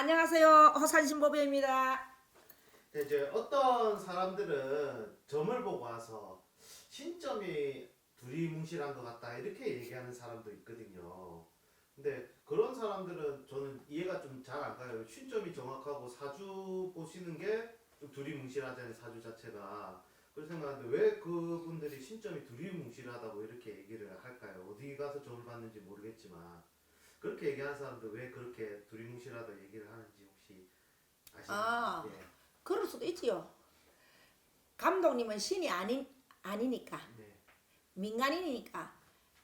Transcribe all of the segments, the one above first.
안녕하세요. 허산신보배입니다. 근데 이제 어떤 사람들은 점을 보고 와서 신점이 두리뭉실한 것 같다 이렇게 얘기하는 사람도 있거든요. 근데 그런 사람들은 저는 이해가 좀 잘 안 가요. 신점이 정확하고 사주 보시는 게 좀 두리뭉실하잖아요. 사주 자체가. 그래서 생각하는데 왜 그분들이 신점이 두리뭉실하다고 이렇게 얘기를 할까요? 어디 가서 점을 봤는지 모르겠지만 그렇게 얘기하는 사람들 왜 그렇게 두리뭉실하다 얘기를 하는지 혹시 아시나요? 아. 예. 그럴 수도 있지요. 감독님은 신이 아닌 아니니까 네. 민간인이니까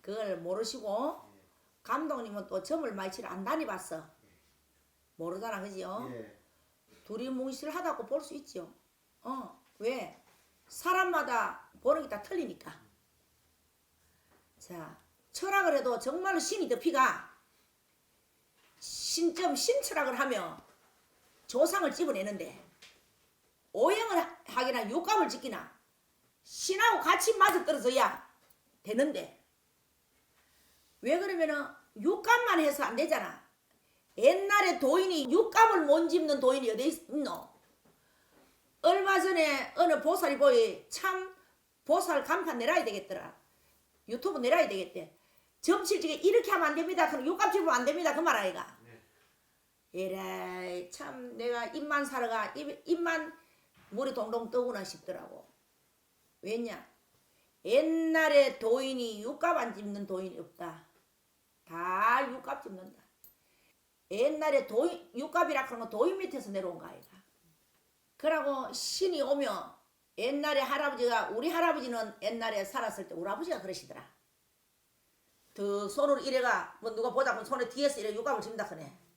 그걸 모르시고 예. 감독님은 또 점을 많이 안 다니봤어. 모르잖아, 그지요? 예. 둘이 뭉실하다고 볼 수 있지요. 어, 왜? 사람마다 보는 게 다 틀리니까. 자, 철학을 해도 정말로 신이 덮이가 신점 신철학을 하면 조상을 집어내는데 오행을 하- 하기나 육감을 지키나 신하고 같이 맞아 떨어져야 되는데 왜 그러면은 육감만 해서 안 되잖아. 옛날에 도인이 육감을 못 집는 도인이 어디 있노? 얼마 전에 어느 보살이 보이 참 보살 간판 내놔야 되겠더라. 유튜브 내놔야 되겠대. 점칠지게 이렇게 하면 안 됩니다. 그럼 육감 집으면 안 됩니다. 그 말 아이가. 네. 에라이 참 내가 입만 살아가 입, 입만 물이 동동 떠구나 싶더라고. 왜냐? 옛날에 도인이 육갑 안 집는 도인이 없다. 다 육갑 집는다. 옛날에 도인 육갑이라 그런 거 도인 밑에서 내려온 거 아이가. 그러고 신이 오면 옛날에 할아버지가 우리 할아버지는 옛날에 살았을 때 우리 아버지가 그러시더라. 더 손으로 이래가 뭐 누가 보자고 손에 뒤에서 이래 육갑을 집는다 그네.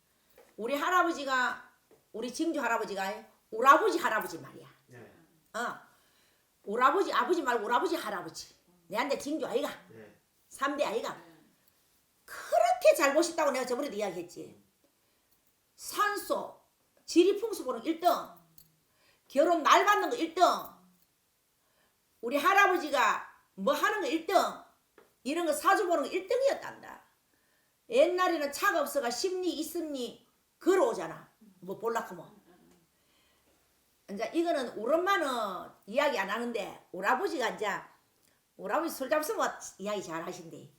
우리 할아버지가 우리 증조 할아버지가 우리 아버지 할아버지 말이야. 네. 어. 우리 아버지 아버지 말고 우리 아버지 할아버지. 내한테 증조 아이가 네. 삼대 아이가 그렇게 잘 보셨다고 내가 저번에도 이야기했지. 산소 지리풍수 보는 1등 결혼 날 받는 거 1등 우리 할아버지가 뭐 하는 거 1등 이런 거 사주 보는 거 1등이었단다. 옛날에는 차가 없어가 심리 있음니 걸어오잖아. 뭐 볼락하면. 이제 이거는 우리 엄마는 이야기 안 하는데 우리 아버지가 이제 우리 아버지 술 잡수면 이야기 잘 하신대.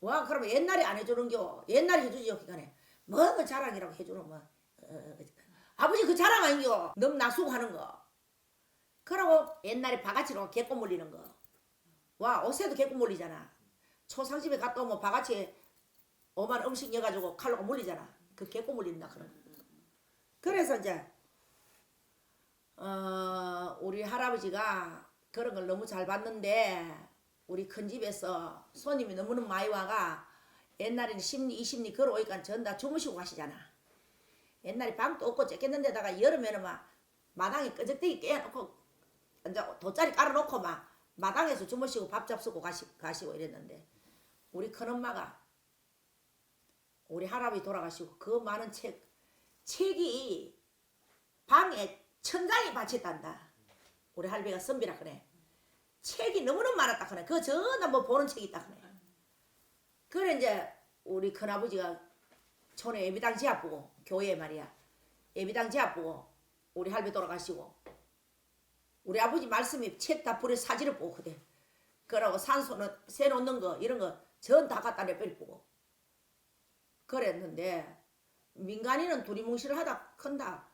와 그러면 옛날에 안 해주는 겨. 옛날에 해주지요 기간에. 뭐그 자랑이라고 해주는 뭐. 어, 아버지 그 자랑 아니요. 너무 나수고 하는 거. 그러고 옛날에 바가지로 개꼬 물리는 거. 와 옷에도 개꼬 물리잖아. 초상집에 갔다 오면 바가지에 오만 음식 넣어가지고 칼로 물리잖아. 그 개꼬 물린다 그런 거. 그래서 이제 어, 우리 할아버지가 그런 걸 너무 잘 봤는데 우리 큰 집에서 손님이 너무너무 많이 와가 옛날에는 10리 20리 걸어오니까 전 다 주무시고 가시잖아. 옛날에 방도 없고 쬐겠는데다가 여름에는 막 마당에 끄적대기 깨놓고 이제 돗자리 깔아놓고 막 마당에서 주무시고 밥 잡수고 가시, 가시고 이랬는데 우리 큰엄마가 우리 할아버지 돌아가시고 그 많은 책 책이 방에 천장에 받쳤단다. 우리 할배가 선비라 그래. 책이 너무너무 많았다 그래. 그거 전부 뭐 보는 책이 있다 그래. 그래 이제 우리 큰아버지가 촌에 예비당 지압 보고 교회 말이야. 예비당 지압 보고 우리 할배 돌아가시고 우리 아버지 말씀이 책다 불에 사진을 보고 그대. 그러고 산소는 새 놓는 거 이런 거 전 다 갖다 내버리고 그랬는데 민간인은 두리뭉실을 하다 큰다.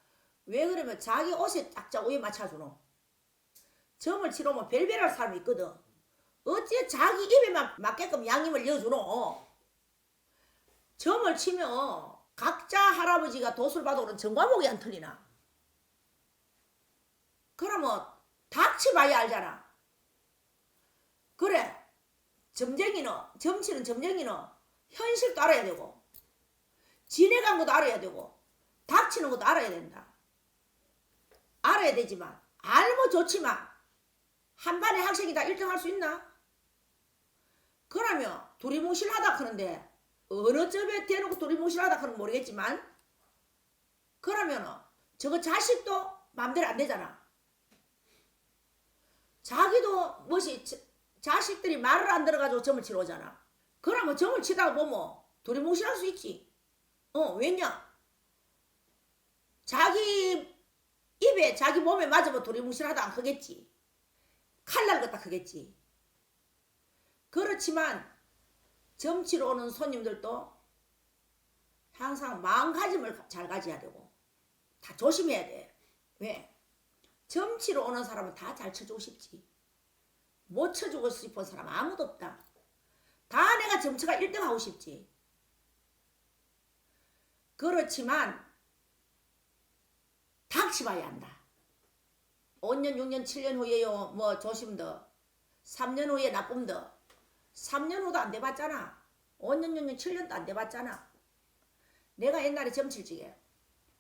왜 그러면 자기 옷에 짝짝 우에 맞춰주노? 점을 치러 오면 별별할 사람이 있거든. 어째 자기 입에만 맞게끔 양임을 이어주노? 점을 치면 각자 할아버지가 도술 그런 정과목이 안 틀리나? 그러면 닥치봐야 알잖아. 그래. 점쟁이는, 점치는 점쟁이는 현실도 알아야 되고, 지내간 것도 알아야 되고, 닥치는 것도 알아야 된다. 알아야 되지만 알면 좋지만 한 반의 학생이 다 1등 할 수 있나? 그러면 두리뭉실하다 그러는데 어느 점에 대놓고 두리뭉실하다 그러면 모르겠지만 그러면은 저거 자식도 마음대로 안 되잖아. 자기도 자- 자식들이 말을 안 들어가지고 점을 치러 오잖아. 그러면 점을 치다가 보면 두리뭉실할 수 있지. 어 왜냐? 자기 입에 자기 몸에 맞으면 두리뭉실하다 안 크겠지. 칼날 것다 크겠지. 그렇지만 점치러 오는 손님들도 항상 마음가짐을 잘 가져야 되고 다 조심해야 돼. 왜? 점치러 오는 사람은 다 잘 쳐주고 싶지. 못 쳐주고 싶은 사람 아무도 없다. 다 내가 점치가 1등 하고 싶지. 그렇지만 닥치봐야 한다. 5년, 6년, 7년 후에요. 뭐 조심 더. 3년 후에 나쁨 더. 3년 후도 안 돼봤잖아. 5년, 6년, 7년도 안 돼봤잖아. 내가 옛날에 점칠 적에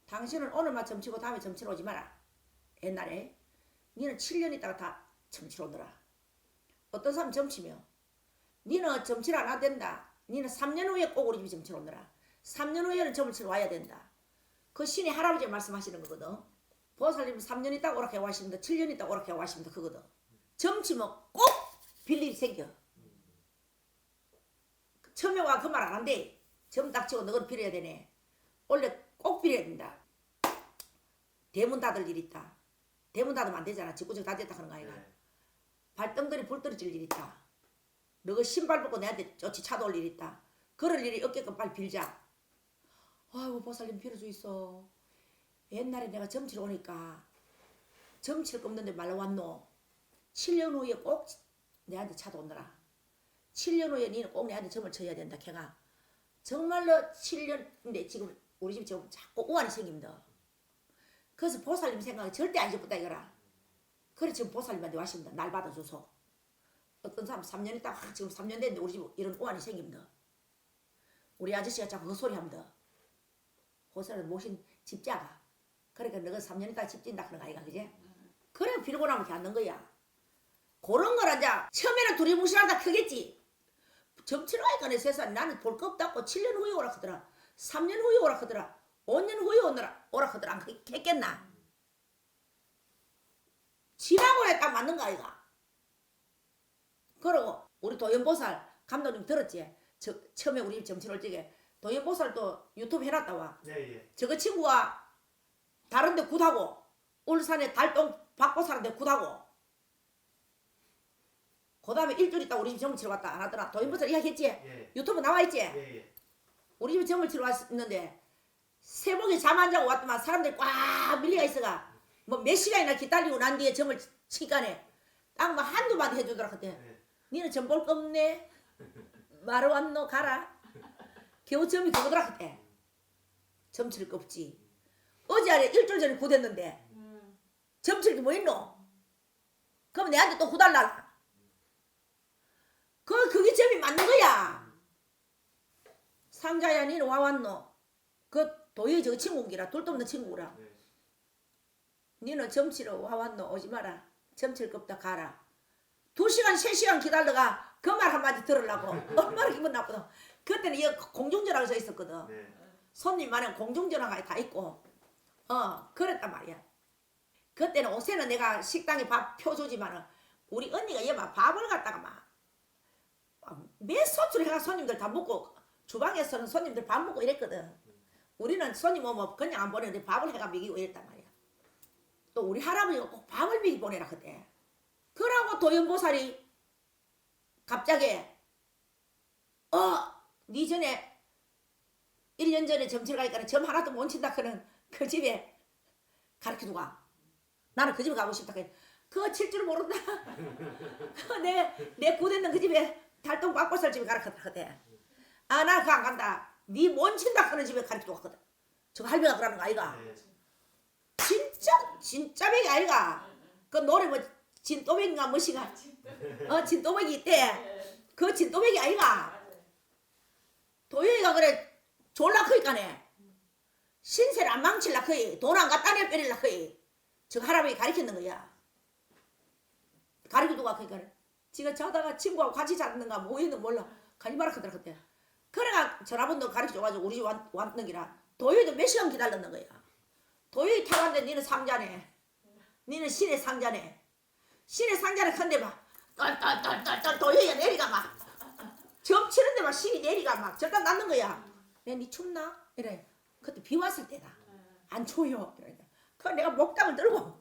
당신은 오늘만 점치고 다음에 점치러 오지 마라. 옛날에 니는 7년 있다가 다 점치러 오더라. 어떤 사람 점치며 니는 점치를 안 해도 된다. 니는 3년 후에 꼭 우리 집에 점치러 오너라. 3년 후에는 점치러 와야 된다. 그 신이 할아버지 말씀하시는 거거든. 보살님 3년 있다가 오락해 와십니다. 7년 있다가 오락해 와십니다. 그거든. 점치면 꼭 빌일이 생겨. 처음에 와 그 말 안 한대. 점 딱 치고 너걸 빌어야 되네. 원래 꼭 빌어야 된다. 대문 닫을 일 있다. 대문 닫으면 안 되잖아. 직구적 다 됐다 하는 거 아이가. 네. 발등들이 불 떨어질 일 있다. 너가 신발 벗고 내한테 쫓치 차도 올일 있다. 그럴 일이 없게끔 빨리 빌자. 아이고 보살님 빌어주 있어. 옛날에 내가 점치러 오니까 점칠 거 없는데 말로 왔노. 7년 후에 꼭 내한테 차도 온더라. 7년 후에 니는 꼭 내한테 점을 쳐야 된다. 걔가 정말로 7년인데 지금 우리 집 지금 자꾸 우환이 생깁니다. 그래서 보살님 생각이 절대 안 접었다 이거라. 그래 지금 보살님한테 왔습니다. 날 받아줘서. 어떤 사람 3년 있다가 아, 지금 3년 됐는데 우리 집 이런 오한이 생깁니다. 우리 아저씨가 자꾸 그 소리 합니다. 호사를 모신 집자가. 그러니까 너가 3년 있다가 집 짓는다 그런 거 아이가 그제? 그래 빌고 나면 앉는 거야. 그런 걸 이제 처음에는 둘이 무시하다 크겠지. 점치러 가니까 내 세상 나는 볼 거 없다고 7년 후에 오라 하더라. 3년 후에 오라 하더라. 5년 후에 오느라 오라 하더라. 안 했겠나? 지나고에 딱 맞는 거 아이가. 그러고 우리 도연보살 감독님 들었지? 저, 처음에 우리 집 점치러 올 적에 도연보살도 유튜브 해놨다 와. 예, 예. 저거 친구가 다른데 굿하고 울산에 달동 박보살한테 굿하고 그 다음에 일주일 있다 우리 집 점을 치러 왔다 안 하더라 도연보살 이야기했지? 예. 유튜브 나와 있지? 예, 예. 우리 집에 점을 치러 왔는데 새벽에 잠 안 자고 왔더만 사람들이 꽉 밀려가 있어가 뭐 몇 시간이나 기다리고 난 뒤에 점을 치간에 딱뭐 한두 마디 해주더라 그때 예. 니는 점볼거 없네 말을 왔노 가라 겨우 점이 그거더라 그때. 점칠 거 없지. 어제 아래 일주일 전에 굳었는데. 점칠 게 뭐 있노? 그럼 내한테 또 구달라라. 그 그게 점이 맞는 거야. 상자야 니는 와 왔노? 그 도희 저 친구기라 둘도 없는 친구라. 네. 니는 점치러 와 왔노? 오지 마라. 점칠 거 없다 가라. 두 시간 세 시간 기다려가 그 말 한마디 들으려고. 얼마나 기분 나쁘노 그때는 이 공중전화가 서 있었거든. 네. 손님 많은 공중전화가 다 있고. 어 그랬단 말이야. 그때는 옷에는 내가 식당에 밥 펴주지만은 우리 언니가 얘 막 밥을 갖다가 막몇 소출 해가 손님들 다 먹고 주방에서는 손님들 밥 먹고 이랬거든. 우리는 손님 오면 그냥 안 보내는데 밥을 해가 먹이고 이랬단 말이야. 또 우리 할아버지가 꼭 밥을 먹이 보내라 그때. 그러고 도연보살이 갑자기 어 네 전에 1년 전에 점치러 가니까 점 하나도 못 친다 그는 그 집에 가르쳐 두가 나는 그 집에 가고 싶다 그래. 그거 칠 줄 모른다. 내내 구됐는 그 집에 달동 박보살 집에 가르쳐 두거든. 아나 그거 안 간다. 네 못 친다 그는 집에 가르쳐 두거든. 저 할배가 그러는 거 아이가? 네. 진짜 진짜 백이 아이가? 그 노래 뭐 진또백인가 뭐시가? 어 진또백이 있대. 그 진또백이 아이가 도영이가 그래 졸라 크니까네. 신세를 안 망칠라 크이. 돈안 갖다 내 빼릴라 크이. 저 할아버지 가르쳤는 거야. 가르쳐두가 그니까 지가 자다가 친구하고 같이 잤는가 뭐였는 몰라. 가지 마라 그더라 그때. 그래가 전화번호 가르쳐줘가지고 우리 집 왔, 왔는 기라 도영이도 몇 시간 기다렸는 거야. 도영이 타왔는데 니는 상자네. 니는 신의 상자네. 신의 상자를 큰데 막 떨떨떨떨떨 도영이가 내리가 막 점 치는데 막 신이 내리가 막 절단 났는 거야. 내니 춥나? 이래. 그때 비 왔을 때다. 안 추워요. 이래. 그 내가 목당을 들고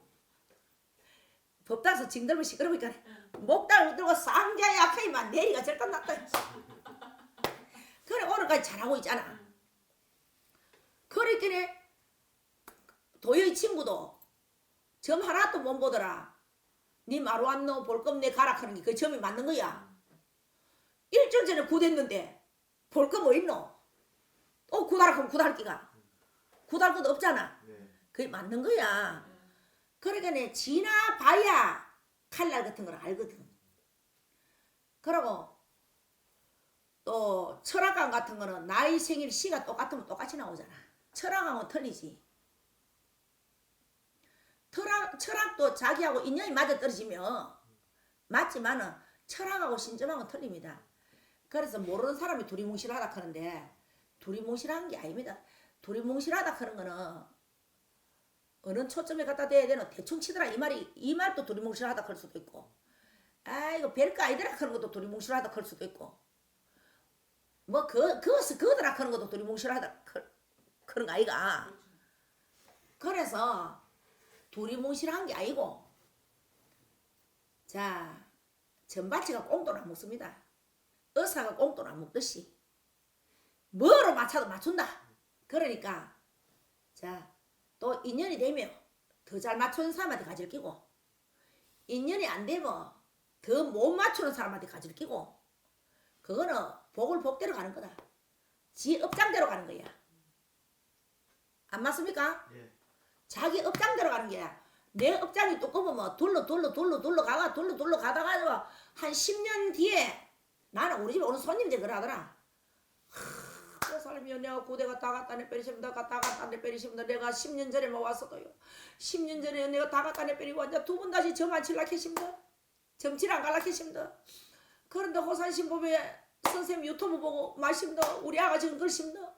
법당에서 징들면 시끄러우니까 목당을 들고 쌍자의 악하이만 내리가 절단 났다. 그래 오늘까지 잘하고 있잖아. 그랬더니 도여의 친구도 점 하나도 못 보더라. 네 마루 안너 볼겁 내 가라 하는 게 그 점이 맞는 거야. 일주일 전에 굿했는데 볼겁 뭐 있노? 또 굿하라 하면 굿할 기가. 굿할 것도 없잖아. 네. 그게 맞는 거야. 그러니까 내 지나봐야 칼날 같은 걸 알거든. 그러고 또 철학관 같은 거는 나이 생일 시가 똑같으면 똑같이 나오잖아. 철학하고 틀리지. 철학, 철학도 자기하고 인연이 맞아 떨어지면 맞지만은 철학하고 신점하고 틀립니다. 그래서 모르는 사람이 두리뭉실하다 하는데 두리뭉실한 게 아닙니다. 두리뭉실하다 하는 거는 어느 초점에 갖다 대야 되노? 대충 치더라. 이 말이 이 말도 두리뭉실하다 할 수도 있고. 아 이거 별거 아니더라 하는 것도 두리뭉실하다 할 수도 있고. 뭐 그 그것을 그거더라 하는 것도 두리뭉실하다 그- 그런 거 아이가? 그래서 두리뭉실한 게 아니고 자 전바치가 꽁돈 안 먹습니다 의사가 꽁돈 안 먹듯이 뭐로 맞춰도 맞춘다 그러니까 자 또 인연이 되면 더 잘 맞추는 사람한테 가질 끼고 인연이 안 되면 더 못 맞추는 사람한테 가질 끼고 그거는 복을 복대로 가는 거다. 지 업장대로 가는 거야. 안 맞습니까? 예. 자기 업장대로 가는 거야. 내 업장이 두꺼우면 둘러 둘러 둘러 둘러 가가 둘러 둘러 가다가 한 10년 뒤에 나는 우리 집에 오는 손님들 그러더라. 그 사람이요 내가 고대 갔다 갔다 내 빼리십니다 갔다 갔다 내 빼리십니다 내가 10년 전에 뭐 왔어도요. 10년 전에 내가 다 갔다 내 빼리고 이제 두번 다시 점안 칠라 캐십니다 점칠 안 갈라 캐십니다 그런데 호산신법에 선생님 유튜브 보고 마십니다 우리 아가 지금 그러십니다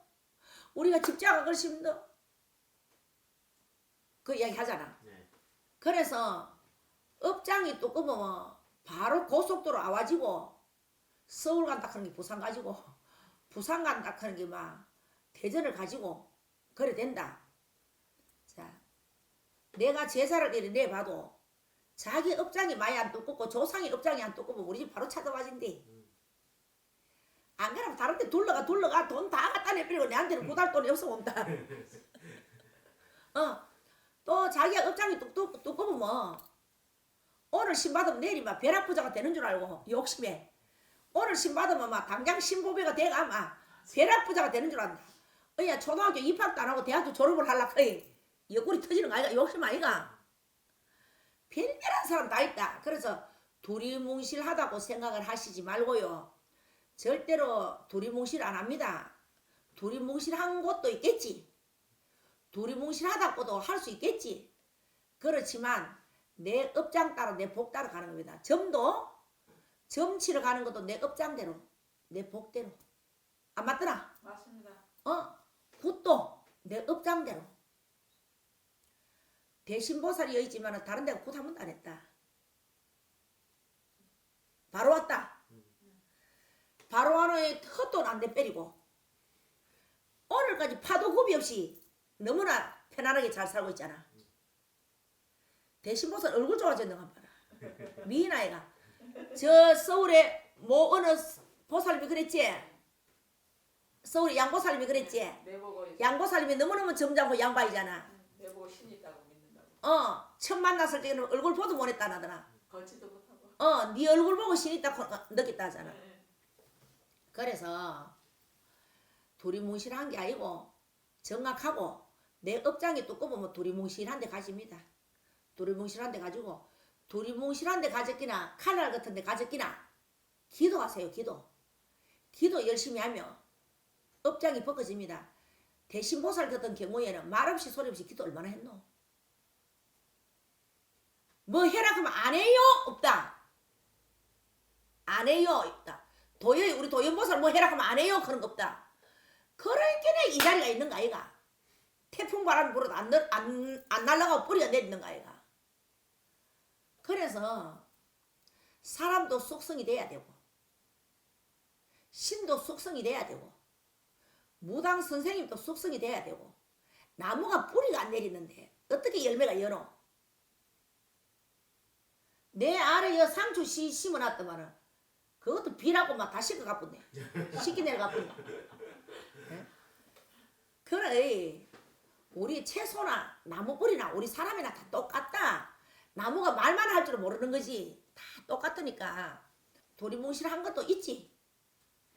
우리가 집자가 그러십니다 그 이야기 하잖아. 네. 그래서 업장이 또 끊으면 바로 고속도로 아와지고 서울 간다 하는 게 부산 가지고 부산 간다 하는 게 막 대전을 가지고 그래 된다. 자, 내가 제사를 이래 내봐도 자기 업장이 많이 안 두껍고 조상의 업장이 안 두껍으면 우리 집 바로 찾아와진대. 안 그러면 다른 데 둘러가 둘러가 돈 다 갖다 내버리고 내한테는 고달 돈이 없어 온다. 어, 또 자기가 업장이 뚝뚝 두꺼우면 뭐 오늘 신 받으면 내일 막 벼락부자가 되는 줄 알고 욕심에 오늘 신 받으면 막 당장 신보배가 돼가 막 벼락부자가 되는 줄 안다. 어야 초등학교 입학도 안 하고 대학교 졸업을 할라 거의 옆구리 터지는 거 아이가 욕심 아이가 별별한 사람 다 있다. 그래서 두리뭉실하다고 생각을 하시지 말고요. 절대로 두리뭉실 안 합니다. 두리뭉실한 곳도 있겠지. 두리뭉실하다고도 할 수 있겠지. 그렇지만 내 업장 따라 내 복 따라 가는 겁니다. 점도 점 치러 가는 것도 내 업장대로 내 복대로 안 맞더라. 맞습니다. 어? 굿도 내 업장대로 대신보살이 있지만 다른 데가 굿한 번도 안 했다. 바로 왔다. 바로 와노의 헛돈 안돼 빼리고 오늘까지 파도 굽이 없이 너무나 편안하게 잘 살고 있잖아. 대신보살 얼굴 좋아졌는 거 봐라. 미인 아이가 저 서울에 뭐 어느 보살님이 그랬지? 서울에 양보살님이 그랬지? 내보고 양보살님이 너무너무 점잖고 양반이잖아. 내보고 신 있다고 믿는다고. 어, 처음 만났을 때는 얼굴 보도 못했다 나더라. 걷지도 못하고. 어, 네 얼굴 보고 신이 딱 느꼈다 하잖아. 예. 그래서 두리뭉실한 게 아니고 정확하고 내 업장이 두꺼우면 두리뭉실한 데 가집니다. 두리뭉실한 데 가지고 두리뭉실한 데 가졌기나 칼날 같은 데 가졌기나 기도하세요 기도. 기도 열심히 하면 업장이 벗겨집니다. 대신 보살 같은 경우에는 말없이 소리없이 기도 얼마나 했노? 뭐 해라 그러면 안 해요? 없다. 안 해요? 없다. 도연 우리 도연보살 뭐 해라 하면 안 해요 그런 거 없다. 그러니까 이 자리가 있는 거 아이가. 태풍 바람 불어도 안, 날- 안, 안 날아가고 뿌리가 내리는 거 아이가. 그래서 사람도 속성이 돼야 되고 신도 속성이 돼야 되고 무당 선생님도 속성이 돼야 되고 나무가 뿌리가 안 내리는데 어떻게 열매가 열어? 내 아래에 상추 씨 심어놨더만은 그것도 비라고 막 다 씻어 가뿐네. 씻기 내려 가뿐네. 예? 그래 우리 채소나 나무 뿌리나 우리 사람이나 다 똑같다. 나무가 말만 할 줄 모르는 거지. 다 똑같으니까 도리뭉실한 것도 있지.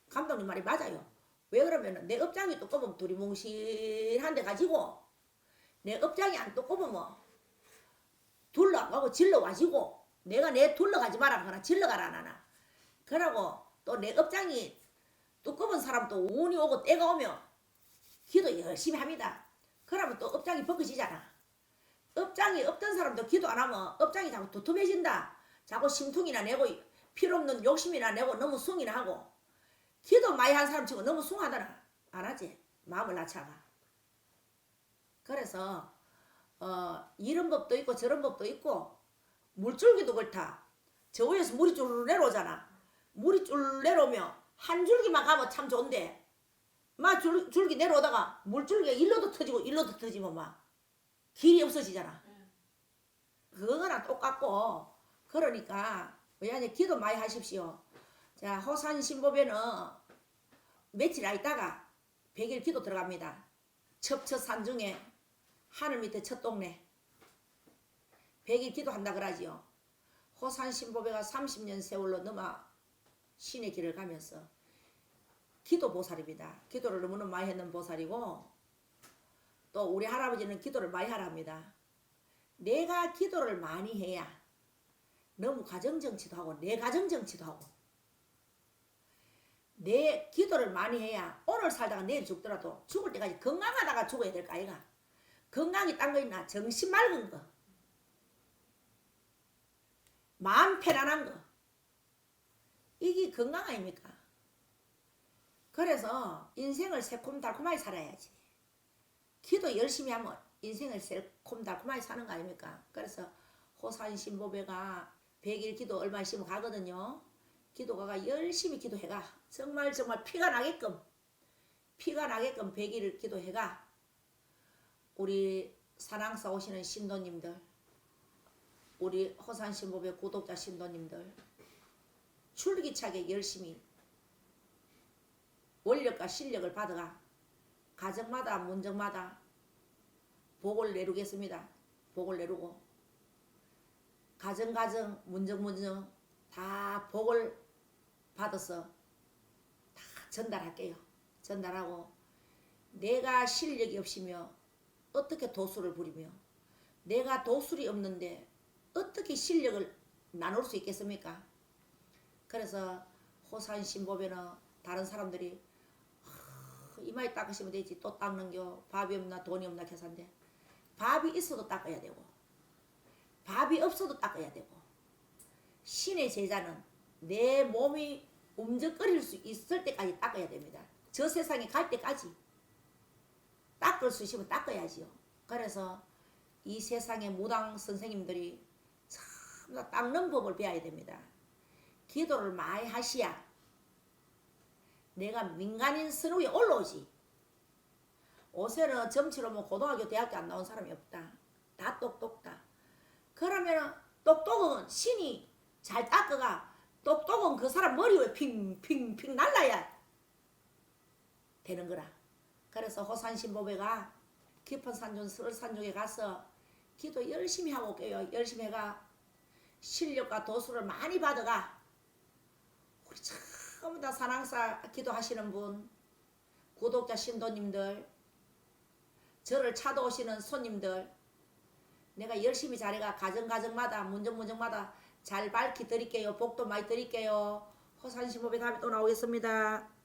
감독님 말이 맞아요. 왜 그러면은 내 업장이 두꺼우면 도리뭉실한데 가지고 내 업장이 안 두꺼우면 둘러가고 질러가지고 내가 내 둘러가지 마라 하나 질러가라 안 하나 그러고 또 내 업장이 두꺼운 사람도 운이 오고 때가 오면 기도 열심히 합니다 그러면 또 업장이 벗겨지잖아 업장이 없던 사람도 기도 안 하면 업장이 자꾸 두툼해진다. 자꾸 심퉁이나 내고 필요 없는 욕심이나 내고 너무 숭이나 하고 기도 많이 한 사람 치고 너무 숭하더라. 안 하지. 마음을 낮춰가 그래서 어, 이런 법도 있고 저런 법도 있고 물줄기도 그렇다. 저 위에서 물이 줄 내려오잖아. 물이 줄 내려오면 한 줄기만 가면 참 좋은데. 막 줄, 줄기 내려오다가 물줄기가 일로도 터지고 일로도 터지면 막 길이 없어지잖아. 그거랑 똑같고 그러니까 왜냐하면 기도 많이 하십시오. 자 호산 신법에는 며칠 아 있다가 백일 기도 들어갑니다. 첩첩산 중에 하늘 밑에 첫 동네 백일 기도한다 그러지요. 호산 신보배가 30년 세월로 넘어 신의 길을 가면서 기도 보살입니다. 기도를 너무나 많이 했는 보살이고 또 우리 할아버지는 기도를 많이 하랍니다. 내가 기도를 많이 해야 너무 가정정치도 하고 내 가정정치도 하고 내 기도를 많이 해야 오늘 살다가 내일 죽더라도 죽을 때까지 건강하다가 죽어야 될 거 아이가? 건강이 딴 거 있나? 정신 맑은 거. 마음 편안한 거. 이게 건강 아닙니까? 그래서 인생을 새콤달콤하게 살아야지 기도 열심히 하면 인생을 새콤달콤하게 사는 거 아닙니까? 그래서 호산 신보배가 백일 기도 얼마 있으면 가거든요. 기도가가 열심히 기도해가 정말 정말 피가 나게끔 피가 나게끔 백일 기도해가 우리 사랑사 오시는 신도님들 우리 호산 신보배 구독자 신도님들 줄기차게 열심히 원력과 실력을 받아가 가정마다 문정마다 복을 내루겠습니다. 복을 내루고 가정 가정 문정 문정 다 복을 받아서 다 전달할게요. 전달하고 내가 실력이 없으며 어떻게 도수를 부리며 내가 도술이 없는데 어떻게 실력을 나눌 수 있겠습니까? 그래서 호산 신보배는 다른 사람들이 하, 이마에 닦으시면 되지 또 닦는겨 밥이 없나 돈이 없나 계산돼 밥이 있어도 닦아야 되고 밥이 없어도 닦아야 되고 신의 제자는 내 몸이 움직거릴 수 있을 때까지 닦아야 됩니다. 저 세상에 갈 때까지 닦을 수 있으면 닦아야지요. 그래서 이 세상의 무당 선생님들이 참나 닦는 법을 배워야 됩니다. 기도를 많이 하셔야 내가 민간인 선우에 올라오지. 옷에는 점치로 뭐 고등학교 대학교 안 나온 사람이 없다. 다 똑똑다. 그러면 똑똑은 신이 잘 닦아가 똑똑은 그 사람 머리 위에 핑핑핑 날라야 되는 거라. 그래서 호산신보배가 깊은 산중 설산중에 가서 기도 열심히 하고 올게요. 열심히 해가 실력과 도수를 많이 받아가 우리 전부 다 사랑사 기도하시는 분 구독자 신도님들 저를 찾아오시는 손님들 내가 열심히 잘해가 가정가정마다 문정문정마다 잘 밝히 드릴게요. 복도 많이 드릴게요. 호산신법에 다음에 또 나오겠습니다.